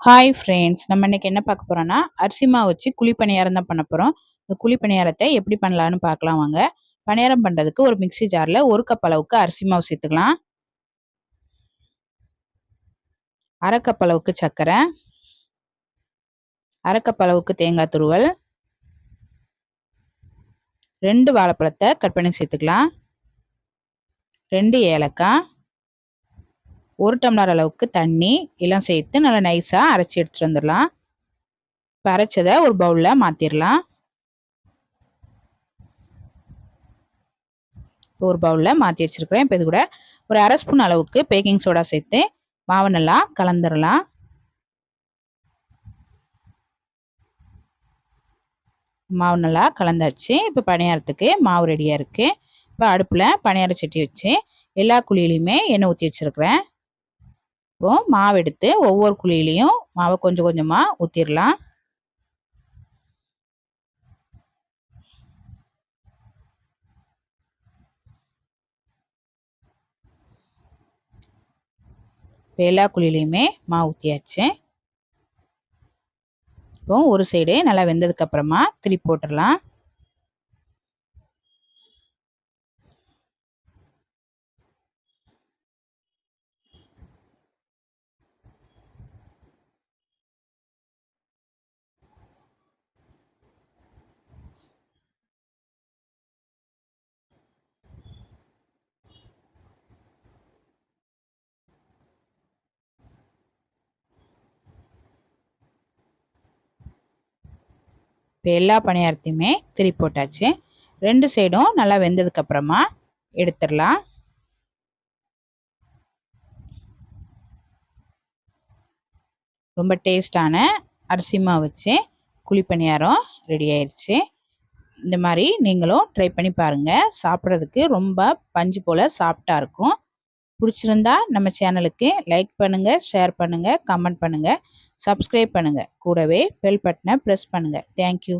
Hi friends நம்ம இன்னைக்கு என்ன பார்க்க போகிறோன்னா அரிசி மாவு வச்சு குழி பணியாரம் தான் பண்ண போகிறோம் இந்த குழி பணியாரத்தை எப்படி பண்ணலான்னு பார்க்கலாம் வாங்க. பணியாரம் பண்ணுறதுக்கு ஒரு மிக்சி ஜாரில் ஒரு கப் அளவுக்கு அரிசி மாவு சேர்த்துக்கலாம். அரை கப் அளவுக்கு சர்க்கரை. அரை கப் அளவுக்கு தேங்காய் துருவல். ரெண்டு வாழைப்பழத்தை கட் பண்ணி சேர்த்துக்கலாம். ரெண்டு ஏலக்காய். ஒரு டம்ளர் அளவுக்கு தண்ணி எல்லாம் சேர்த்து நல்லா நைஸாக அரைச்சி எடுத்துகிட்டு வந்துடலாம். இப்போ அரைச்சதை ஒரு பவுலில் மாற்றிடலாம் இப்போ ஒரு பவுலில் மாற்றி வச்சுருக்கிறேன். இப்போ இது கூட ஒரு அரை ஸ்பூன் அளவுக்கு பேக்கிங் சோடா சேர்த்து மாவு நல்லா கலந்துடலாம். மாவு நல்லா கலந்தாச்சு. இப்போ பணியாரத்துக்கு மாவு ரெடியாக இருக்குது இப்போ அடுப்பில் பணியார சட்டி வச்சு எல்லா குழியிலையுமே எண்ணெய் ஊற்றி வச்சுருக்கிறேன். இப்போ மாவு எடுத்து ஒவ்வொரு குழியிலையும் மாவை கொஞ்சம் கொஞ்சமாக ஊற்றிடலாம் இப்போ எல்லா குழியிலையுமே மாவு ஊற்றியாச்சு இப்போ ஒரு சைடு நல்லா வெந்ததுக்கப்புறமா திருப்பி போட்டுடலாம் இப்போ எல்லா பணியாரத்தையுமே திரி போட்டாச்சு. ரெண்டு சைடும் நல்லா வெந்ததுக்கப்புறமா எடுத்துடலாம். ரொம்ப டேஸ்டான அரிசி மாவு வச்சு குழி பணியாரம் ரெடி ஆயிடுச்சு இந்த மாதிரி நீங்களும் ட்ரை பண்ணி பாருங்கள் சாப்பிட்றதுக்கு ரொம்ப பஞ்சு போல் சாஃப்டாக இருக்கும். பிடிச்சிருந்தா நம்ம சேனலுக்கு லைக் பண்ணுங்கள் ஷேர் பண்ணுங்கள் கமெண்ட் பண்ணுங்கள் சப்ஸ்கிரைப் பண்ணுங்கள் கூடவே பெல் பட்டனை ப்ரெஸ் பண்ணுங்கள் தேங்க்யூ